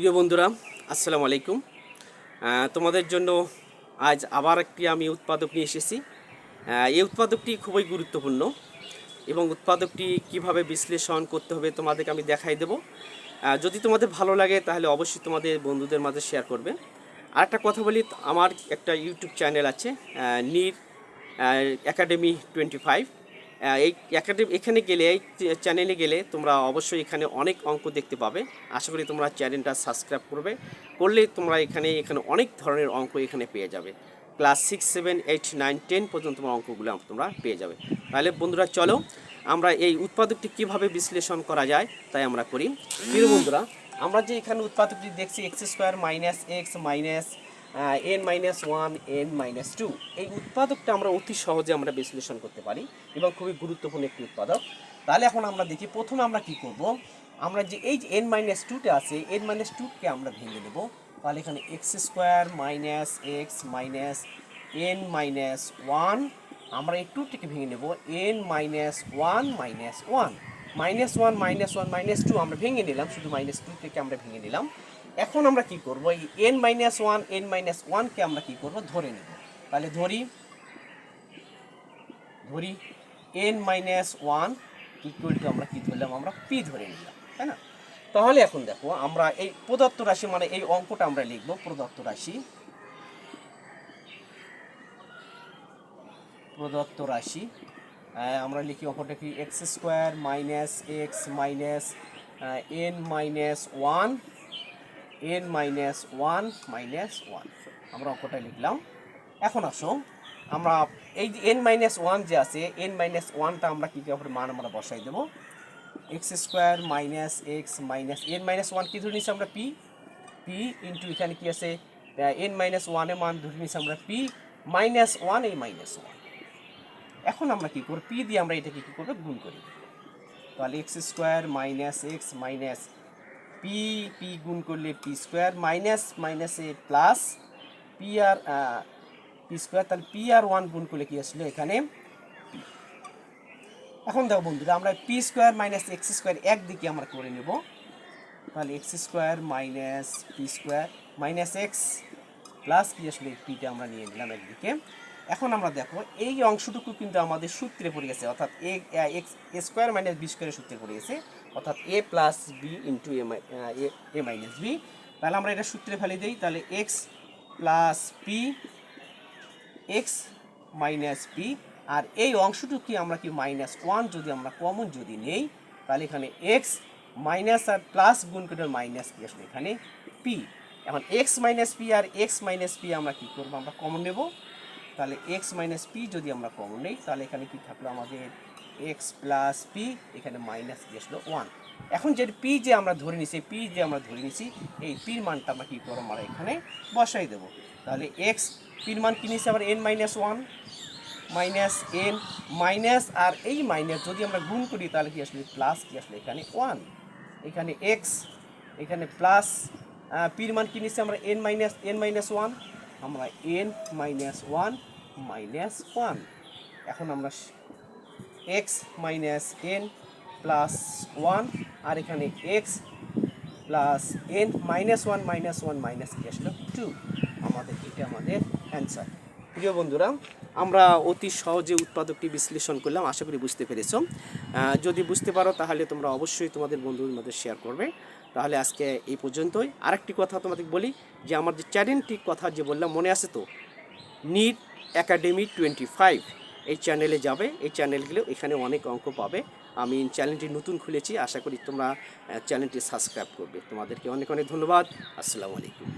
প্রিয় বন্ধুরা, আসসালামু আলাইকুম। তোমাদের জন্য আজ আবার একটি আমি উৎপাদক নিয়ে এসেছি। এই উৎপাদকটি খুবই গুরুত্বপূর্ণ এবং উৎপাদকটি কীভাবে বিশ্লেষণ করতে হবে তোমাদেরকে আমি দেখাই দেব। যদি তোমাদের ভালো লাগে তাহলে অবশ্যই তোমাদের বন্ধুদের মাঝে শেয়ার করবে। আর একটা কথা বলি, আমার একটা ইউটিউব চ্যানেল আছে নির একাডেমি টোয়েন্টি ফাইভ এই একাডেমি এখানে গেলে, এই চ্যানেলে গেলে তোমরা অবশ্যই এখানে অনেক অঙ্ক দেখতে পাবে। আশা করি তোমরা চ্যানেলটা সাবস্ক্রাইব করবে। করলে তোমরা এখানে এখানে অনেক ধরনের অঙ্ক এখানে পেয়ে যাবে। Class six seven eight nine ten পর্যন্ত তোমার অঙ্কগুলো তোমরা পেয়ে যাবে। তাহলে বন্ধুরা, চলো আমরা এই উৎপাদকটি কীভাবে বিশ্লেষণ করা যায় তাই আমরা করি। বন্ধুরা, আমরা যে এখানে উৎপাদকটি দেখছি x square minus x minus n minus one n minus two এই উৎপাদকটা আমরা অতি সহজে আমরা বিশ্লেষণ করতে পারি এবং খুবই গুরুত্বপূর্ণ একটি উৎপাদক। তাহলে এখন আমরা দেখি, প্রথমে আমরা কি করব? আমরা যে এই যে এন মাইনাস টুটা আছে এন মাইনাস টুকে আমরা ভেঙে নেব তাহলে এখানে x square minus x minus n minus one আমরা এই টুটিকে ভেঙে নেব। N minus one minus one minus one minus one minus two আমরা ভেঙে নিলাম, শুধু মাইনাস টু থেকে আমরা ভেঙে নিলাম। এখন আমরা কি করব? এই n minus one n minus ওয়ানকে আমরা কি করব? ধরে নেব। তাহলে ধরি ধরি n minus one equal to আমরা কি ধরলাম? আমরা পি ধরে নিলাম, তাই না? তাহলে এখন দেখো, আমরা এই প্রদত্ত রাশি মানে এই অঙ্কটা আমরা লিখব, প্রদত্ত রাশি। প্রদত্ত রাশি আমরা লিখি অঙ্কটা কি? X square minus x minus n minus one n minus one minus one আমরা অঙ্কটা লিখলাম। এখন আসো। আমরা এই যে এন মাইনাস ওয়ান যে আছে এন মাইনাস ওয়ানটা আমরা কী করে মান আমরা বসাই দেবো? X square minus x minus n minus one কী ধরে নিচ্ছি আমরা? পি পি ইন্টু এখানে কি আছে? এন মাইনাস ওয়ানে মান ধরে নিচ্ছি আমরা পি মাইনাস ওয়ান এই মাইনাস ওয়ান এখন আমরা কী করব? পি দিয়ে আমরা এটাকে কী করব? গুণ করি তাহলে x square minus x minus p p গুণ করলে পি স্কোয়ার মাইনাস মাইনাসে প্লাস পি আর পি স্কোয়ার তাহলে পি আর ওয়ান গুণ করলে কি আসলো এখানে? এখন দেখো বন্ধুরা, আমরা p square minus x square একদিকে আমরা করে নেব। তাহলে x square minus p square minus x plus কি আসলে? পিটা আমরা নিয়ে নিলাম একদিকে। এখন আমরা দেখো, এই অংশটুকু কিন্তু আমাদের সূত্রে পড়ে গেছে, অর্থাৎ a x square minus b স্কোয়ারের সূত্রে পড়ে গেছে, অর্থাৎ a plus b into a a minus b. তাহলে আমরা এটা সূত্রে ফেলে দিই, তাহলে x plus p x minus p আর এই অংশটুকু আমরা কি মাইনাস ওয়ান যদি আমরা কমন যদি নেই, তাহলে এখানে এক্স মাইনাস আর প্লাস গুণ করে মাইনাস কি আসলে এখানে পি। এখন এক্স মাইনাস পি আর এক্স মাইনাস পি আমরা কি করব? আমরা কমন নেব। তাহলে এক্স মাইনাস পি যদি আমরা কমন নেই, তাহলে এখানে কি থাকল আমাদের এক্স প্লাস পি এখানে মাইনাস কি আসলো ওয়ান এখন যে পি যে আমরা ধরে নিছি পি যে আমরা ধরে নিছি, এই পির মানটা আমরা কী করব? আমরা এখানে বসাই দেবো। তাহলে এক্স পির মান কি নিছি আবার n minus one minus n minus আর এই মাইনাস যদি আমরা গুণ করি, তাহলে কি আসলে? প্লাস কি আসলে? এখানে ওয়ান এখানে এক্স এখানে প্লাস পির মান কি নিচ্ছি আমরা n minus n minus one আমরা n minus one minus one এখন আমরা x minus n plus one আর এখানে x plus n minus one minus one minus কি আসলো টু আমাদের এটা আমাদের অ্যান্সার প্রিয় বন্ধুরা, আমরা অতি সহজে উৎপাদকটি বিশ্লেষণ করলাম, আশা করি বুঝতে পেরেছ। যদি বুঝতে পারো, তাহলে তোমরা অবশ্যই তোমাদের বন্ধুদের মধ্যে শেয়ার করবে। তাহলে আজকে এই পর্যন্তই। আরেকটি কথা তোমাদের বলি, যে আমার যে চ্যানেলটির কথা যে বললাম মনে আছে তো? নিট একাডেমি টোয়েন্টি ফাইভ এই চ্যানেলে যাবে, এই চ্যানেলগুলো এখানে অনেক অঙ্ক পাবে। আমি চ্যানেলটি নতুন খুলেছি, আশা করি তোমরা চ্যানেলটি সাবস্ক্রাইব করবে। তোমাদেরকে অনেক অনেক ধন্যবাদ। আসসালামু আলাইকুম।